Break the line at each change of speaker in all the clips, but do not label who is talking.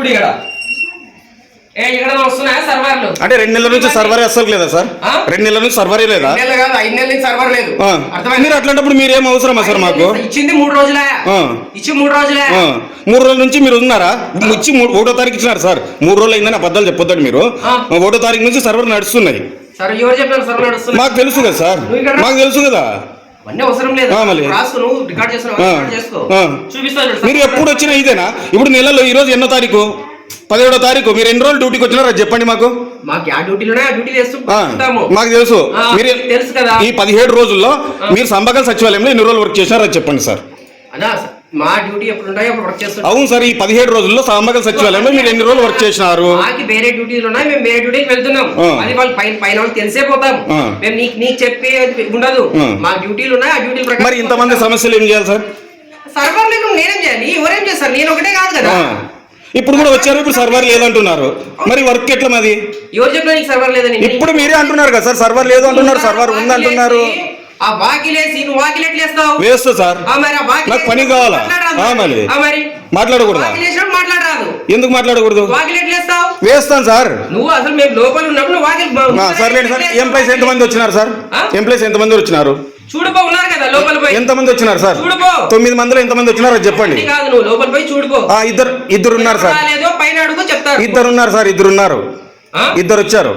ఇప్పుడు ఇక్కడ ఏ ఇక్కడ వస్తున్నాయా సర్వర్లు?
అంటే రెండు నెలల నుంచి సర్వరే అస్సలు లేదా సార్? రెండు నెలల నుంచి సర్వరే లేదా?
నెలలు కాదు ఐదు నెలల నుంచి సర్వర్ లేదు. అర్థమైంది?
మీరు అట్లాంటప్పుడు మీరేం అవసరమా సార్ మాకు?
ఇచ్చింది మూడు రోజులే. ఇచ్చి మూడు రోజులే.
మూడు రోజుల నుంచి మీరు ఉన్నారా? ఇచ్చి మూడు- ఒకటో తారీఖు ఇచ్చినారు సార్. మూడు రోజులు అయిందని అబద్ధాలు చెప్పొద్దండి మీరు. ఒకటో తారీఖు నుంచి సర్వర్ నడుస్తున్నాయి.
సరే ఎవరు చెప్పారు సర్వర్ నడుస్తుంది
మాకు తెలుసు కదా సార్. మాకు తెలుసు కదా. మీరు ఎప్పుడు వచ్చినా ఇదేనా? ఇప్పుడు నెలలో ఈ రోజు ఎన్నో తారీఖు? పదిహేడో తారీఖు. మీరు ఎన్ని రోజులు డ్యూటీకి వచ్చినారో చెప్పండి మాకు.
మాకు
తెలుసు. మీరు
తెలుసు కదా.
ఈ పదిహేడు రోజుల్లో మీరు సంబకల్ సచివాలయంలో ఎన్ని రోజులు వర్క్ చేసినారో చెప్పండి సార్.
మా డ్యూటీ ఎప్పుడు ఉంటాయో అప్పుడు వర్క్ చేస్తుంటాం?
అవును సార్ ఈ పదిహేడు రోజుల్లో సంబకల్ సచివాలయంలో మీరు ఎన్ని రోజులు వర్క్ చేసినారు?
మాకి వేరే డ్యూటీలు ఉన్నాయి మేము వేరే డ్యూటీకి వెళ్తున్నాం. అది వాళ్ళు పైన పైన వాళ్ళు తెలిసే పోతాం. మేము నీకు నీకు చెప్పి ఉండదు. మా డ్యూటీలు ఉన్నాయి ఆ డ్యూటీల ప్రకారం
మరి ఇంతమంది సమస్యలు ఏం చేయాలి సార్?
సర్వర్ లేకుండా నేనేం చేయాలి? ఎవరేం చేస్తారు? నేను ఒకటే కాదు కదా.
ఇప్పుడు కూడా వచ్చారు ఇప్పుడు సర్వర్ లేదంటున్నారు. మరి వర్క్ ఎట్లా మాది?
ఎవరు చెప్పినా నీకు సర్వర్ లేదని?
ఇప్పుడు మీరే అంటున్నారు కదా సార్ సర్వర్ లేదు అంటున్నారు సర్వర్ ఉంది అంటున్నారు
ఆ వాకిలేసి నువ్వు వాకిలు ఎట్లా వేస్తావు?
వేస్తా సార్. నాకు పని కావాలా? మరి. మాట్లాడకూడదా?
మాట్లాడరాదు.
ఎందుకు మాట్లాడకూడదు?
వాకిలి ఎట్లా వేస్తావు?
వేస్తాను సార్.
నువ్వు అసలు మేము లోపల ఉన్నప్పుడు వాకిలి
సర్లేండి సార్. ఎంప్లాయీస్ ఎంతమంది వచ్చినారు సార్? ఎంప్లాయీస్ ఎంతమంది వచ్చినారు?
చూడుపో ఉన్నారు కదా లోపల పోయి.
ఎంతమంది వచ్చినారు సార్?
చూడుపో.
తొమ్మిది మందిలో ఎంతమంది వచ్చినారో అది చెప్పండి.
కాదు నువ్వు లోపల పోయి చూడుపో.
ఆ, ఇద్దరు ఇద్దరు ఉన్నారు సార్.
పైన అడుగు చెప్తారు.
ఇద్దరు ఉన్నారు సార్ ఇద్దరు ఉన్నారు? ఇద్దరు వచ్చారు.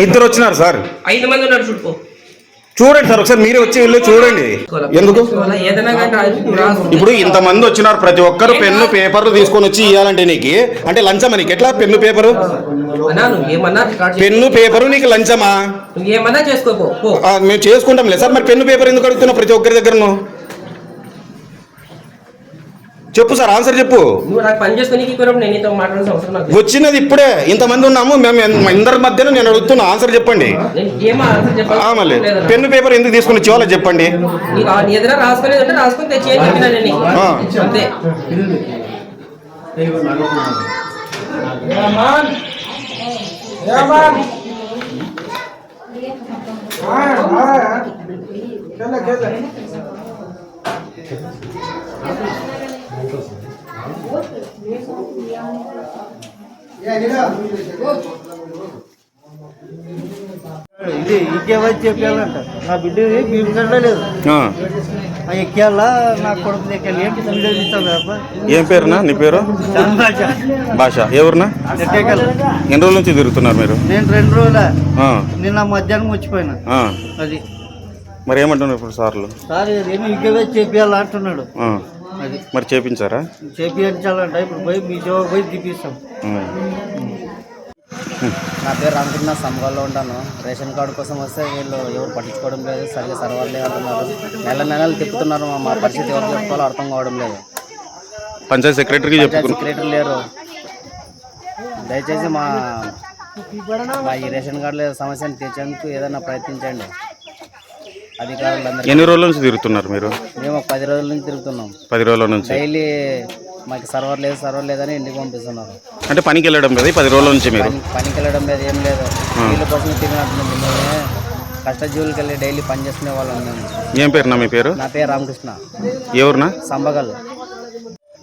ఇద్దరు వచ్చినారు సార్.
ఐదు మంది ఉన్నారు చూడుపో.
చూడండి సార్ ఒకసారి మీరే వచ్చి వెళ్ళి చూడండి. ఎందుకు. ఇప్పుడు ఇంతమంది వచ్చినారు ప్రతి ఒక్కరు పెన్ను పేపర్లు తీసుకొని వచ్చి ఇవ్వాలంటే నీకు. అంటే లంచమా నీకు? ఎట్లా? Pen paper. పెన్ను పేపరు నీకు లంచమా? మేము చేసుకుంటాం లేదు సార్ మరి పెన్ను పేపర్ ఎందుకు అడుగుతున్నావు ప్రతి ఒక్కరి దగ్గరను? చెప్పు సార్ ఆన్సర్ చెప్పు.
నువ్వు నాకు పని చేసుకుని ఇవ్వడం నేను నీతో మాట్లాడాల్సిన అవసరం నాకు లేదు.
వచ్చినది ఇప్పుడే. ఇంతమంది ఉన్నాము మేము అందరి మధ్యన నేను అడుగుతున్నా ఆన్సర్ చెప్పండి.
నేను ఏమో ఆన్సర్ చెప్పాలి.
ఆ, మళ్ళీ. పెన్ను పేపర్ ఎందుకు తీసుకొని వచ్చేవాళ్ళో చెప్పండి.
రాసుకొని
ఇది ఎక్కేవని చెప్పాలంట? నా బిడ్డ బీరుకంటే లేదు ఎక్కేయాలా నా కొడుకు ఎక్కాలి? ఏంటి వీడియో
ఏం పేరునా? నీ పేరు? భాష ఎవరునా? ఎన్ని రోజుల నుంచి తిరుగుతున్నారు మీరు?
నేను రెండు రోజుల. నిన్న మధ్యాహ్నం వచ్చిపోయినా. అది.
మరి ఏమంటున్నారు ఇప్పుడు సార్లు?
సార్ ఏమో ఇంకేవే అంటున్నాడు. అది.
మరి చేపించారా?
చేపించాలంట. ఇప్పుడు పోయి మీ జవాబు పోయి తీపిస్తాం.
నా పేరు రామకృష్ణ సంఘాల్లో ఉంటాను. రేషన్ కార్డు కోసం వస్తే వీళ్ళు ఎవరు పట్టించుకోవడం లేదు. సరిగ్గా సర్వర్ లేదు అంటున్నారు నెల నెలలు తిప్పుతున్నారు. మా పరిస్థితి ఎవరు చెప్పుకోవాలో అర్థం కావడం లేదు.
పంచాయత్ చెప్పుకున్నా.
సెక్రటరీ లేరు. దయచేసి మా మా ఈ రేషన్ కార్డుల సమస్యను తీర్చేందుకు ఏదైనా ప్రయత్నించండి.
ఎన్ని రోజుల నుంచి తిరుగుతున్నారు మీరు?
మేము పది రోజుల నుంచి తిరుగుతున్నాం.
పది రోజుల నుంచి.
డైలీ మాకు సర్వర్ లేదు సర్వర్ లేదని ఇంటికి పంపిస్తున్నారు.
అంటే పనికి వెళ్ళడం లేదు పది రోజుల నుంచి మీరు?
పని పనికి వెళ్ళడం లేదు ఏం లేదు. వీళ్ళ కోసం తిరిగినట్టుంది మేమే కష్టజీవులకి వెళ్ళి డైలీ పని చేసుకునే వాళ్ళం మేము.
ఏం పేరునా మీ పేరు?
నా పేరు రామకృష్ణ.
ఎవరునా?
సంబగల్.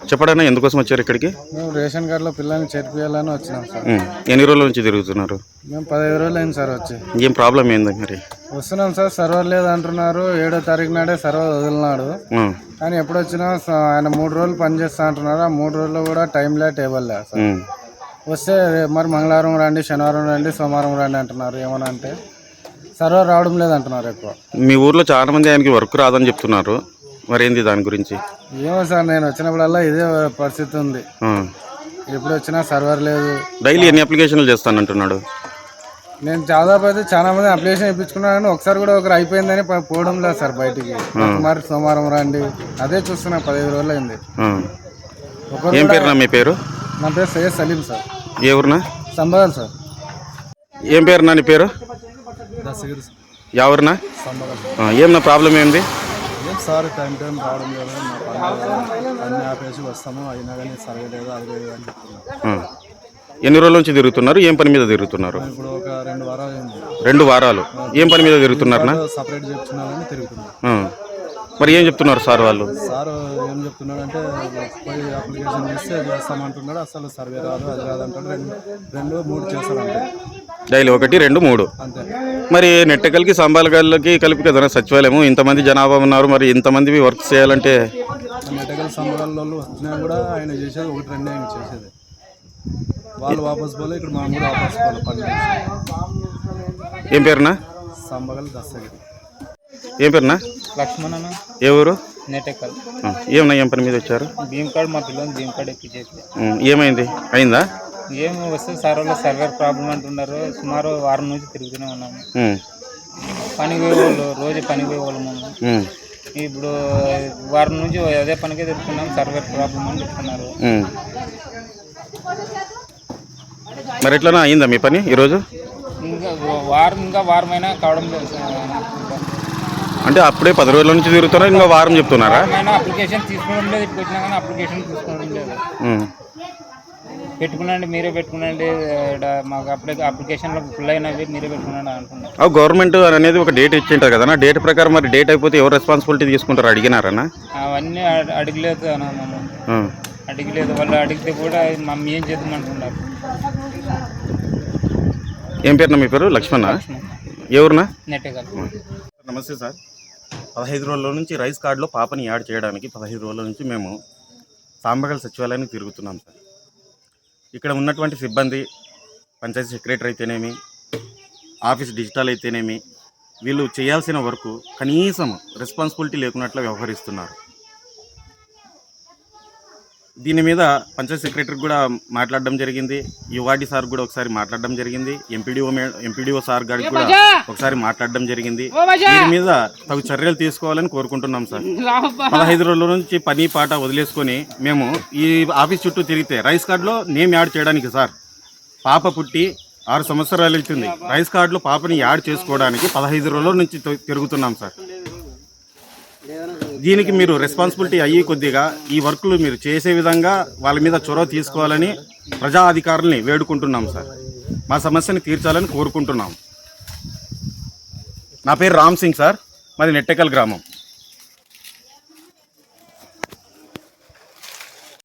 చెప్పడన్నా ఎందుకోసం వచ్చారు ఇక్కడికి?
మేము రేషన్ కార్డులో పిల్లల్ని చేర్పియాలని వచ్చినాం సార్.
ఎన్ని రోజుల నుంచి తిరుగుతున్నారు?
మేము పదహైదు రోజులు అయింది సార్ వచ్చి.
ఏం ప్రాబ్లం ఏంది మరి?
వస్తున్నాం సార్ సర్వర్ లేదు అంటున్నారు ఏడో తారీఖు నాడే సర్వర్ వదిలినాడు. కానీ ఎప్పుడు వచ్చినా ఆయన మూడు రోజులు పని చేస్తా అంటున్నారు. ఆ మూడు రోజుల్లో కూడా టైం లే టేబుల్ లే సార్. వస్తే మరి మంగళవారం రండి శనివారం రండి సోమవారం రండి అంటున్నారు. ఏమని అంటే సర్వర్ రావడం లేదు అంటున్నారు ఎక్కువ.
మీ ఊర్లో చాలా మంది ఆయనకి వర్క్ రాదని చెప్తున్నారు. మరి ఏంది దాని గురించి?
ఏమో సార్ నేను వచ్చినప్పుడల్లా ఇదే పరిస్థితి ఉంది. ఎప్పుడు వచ్చినా సర్వర్ లేదు.
డైలీ ఎన్ని అప్లికేషన్లు చేస్తానంటున్నాడు?
నేను దాదాపు అయితే చాలా మంది అప్లికేషన్ ఇప్పించుకున్నాను కానీ ఒకసారి కూడా ఒకరు అయిపోయిందని పో- పోవడం లేదు సార్ బయటికి. మరి సోమవారం రండి. అదే చూస్తున్నా పదిహేను రోజులు అయింది. ఒకరు
ఏం పేరునా మీ పేరు?
నా పేరు సయ్యద్ సలీం సార్.
ఏ ఊరునా?
సంబగల్ సార్.
ఏం పేరునా నీ పేరు? ఎవరునా ఏం నా ప్రాబ్లం ఏంది?
ఏం సార్ టైం టైం రావడం లేదు మా పని అన్ని ఆపేసి వస్తాము. అయినా కానీ సర్వే లేదు అది అని చెప్తున్నాం
ఆ. ఎన్ని రోజుల నుంచి తిరుగుతున్నారు? ఏం పని మీద తిరుగుతున్నారు?
ఇప్పుడు ఒక రెండు వారాలు అయింది.
రెండు వారాలు. ఏం పని మీద తిరుగుతున్నారనా
సపరేట్ చెప్తున్నామని తిరుగుతున్నాం
ఆ. మరి ఏం చెప్తున్నారు సార్ వాళ్ళు?
సార్ ఏం చెప్తున్నాడంటే పోయి అప్లికేషన్ చేస్తే చేస్తామంటున్నాడు. అసలు సర్వే రాదు అది రాదు అంటాడు. రెండు రెండు మూడు చేస్తాడంటే
డైలీ ఒకటి రెండు మూడు. మరి నెట్టకల్కి సంబాలగల్కి కలిపి కదా సచివాలయం ఇంతమంది జనాభా ఉన్నారు మరి ఇంతమంది వర్క్ చేయాలంటే?
నెటగల సంబరాల్లో వచ్చినా కూడా ఆయన చేసేది ఒకటి రెండు ఆయన చేసేది. వాళ్ళు వాపస్ పోలే ఇక్కడ మనం కూడా వాపస్ పోలే పని
ఏం పేరునా?
సంబగల్ దస్తగిరి
ఏం పేరునా? ఏ ఊరు?
నెటెక్కల్
ఆ, ఏమన్నా ఏం పని మీద వచ్చారు?
భీమ్ కార్డ్ మా పిల్లలు భీమ్ కార్డ్ ఎక్కించేసి
ఉమ్, ఏమైంది? అయిందా?
ఏం వస్తే సార్ వాళ్ళు సర్వర్ ప్రాబ్లం అంటున్నారు. సుమారు వారం నుంచి తిరుగుతూనే ఉన్నాము.
ఉమ్,
పనికి పోయే వాళ్ళు రోజు పనికి పోయే వాళ్ళము.
ఉమ్,
ఇప్పుడు వారం నుంచి అదే పనికే తిరుగుతున్నాం సర్వర్ ప్రాబ్లం అని చెప్తున్నారు.
మరి ఎట్లనా అయిందా మీ పని ఈరోజు?
ఇంకా వారం ఇంకా వారమైనా కావడం లేదు సార్.
అంటే అప్పుడే పది రోజుల నుంచి తిరుగుతున్నారు ఇంకా వారం చెప్తున్నారా?
అప్లికేషన్ తీసుకోవడం లేదు ఇప్పుడు వచ్చినా కానీ అప్లికేషన్ తీసుకోవడం లేదు. పెట్టుకునండి మీరే పెట్టుకునండి మాకు అప్లై అప్లికేషన్లో ఫుల్ అయినవి మీరే పెట్టుకునండి అంటున్నారు
ఆ గవర్నమెంట్ అనేది ఒక డేట్ ఇచ్చింటారు కదా డేట్ ప్రకారం మరి డేట్ అయిపోతే ఎవరు రెస్పాన్సిబిలిటీ తీసుకుంటారు? అడిగినారనా?
అవన్నీ అడ- అడగలేదు అన్న. అడగలేదు వాళ్ళు అడిగితే కూడా మమ్మీ ఏం చేద్దామంటున్నారు.
ఏం పేరునా మీ పేరు? లక్ష్మణ? ఎవరునా? నమస్తే సార్. పదహైదు రోజుల నుంచి రైస్ కార్డులో పాపని యాడ్ చేయడానికి పదహైదు రోజుల నుంచి మేము సాంబగల్ సచివాలయానికి తిరుగుతున్నాం సార్. ఇక్కడ ఉన్నటువంటి సిబ్బంది పంచాయతీ సెక్రటరీ అయితేనేమి ఆఫీస్ డిజిటల్ అయితేనేమి వీళ్ళు చేయాల్సిన వరకు కనీసం రెస్పాన్సిబిలిటీ లేకున్నట్లు వ్యవహరిస్తున్నారు. దీని మీద పంచాయత్ సెక్రటరీ కూడా మాట్లాడడం జరిగింది. యువాడి సార్ కూడా ఒకసారి మాట్లాడడం జరిగింది. ఎంపీడీఓ ఎంపీడీఓ సార్ గారికి కూడా ఒకసారి మాట్లాడడం జరిగింది. దీని మీద తగు చర్యలు తీసుకోవాలని కోరుకుంటున్నాం సార్. పదహైదు రోజుల నుంచి పని పాట వదిలేసుకొని మేము ఈ ఆఫీస్ చుట్టూ తిరిగితే రైస్ కార్డులో నేమ్ యాడ్ చేయడానికి సార్. పాప పుట్టి ఆరు సంవత్సరాలు అవుతుంది. రైస్ కార్డులో పాపని యాడ్ చేసుకోవడానికి పదహైదు రోజుల నుంచి తిరుగుతున్నాం సార్. దీనికి మీరు రెస్పాన్సిబిలిటీ అయ్యి కొద్దిగా ఈ వర్క్లు మీరు చేసే విధంగా వాళ్ళ మీద చొరవ తీసుకోవాలని ప్రజా అధికారుల్ని వేడుకుంటున్నాం సార్. మా సమస్యని తీర్చాలని కోరుకుంటున్నాం. నా పేరు రామ్ సింగ్ సార్. మాది నెట్టెకల్ గ్రామం.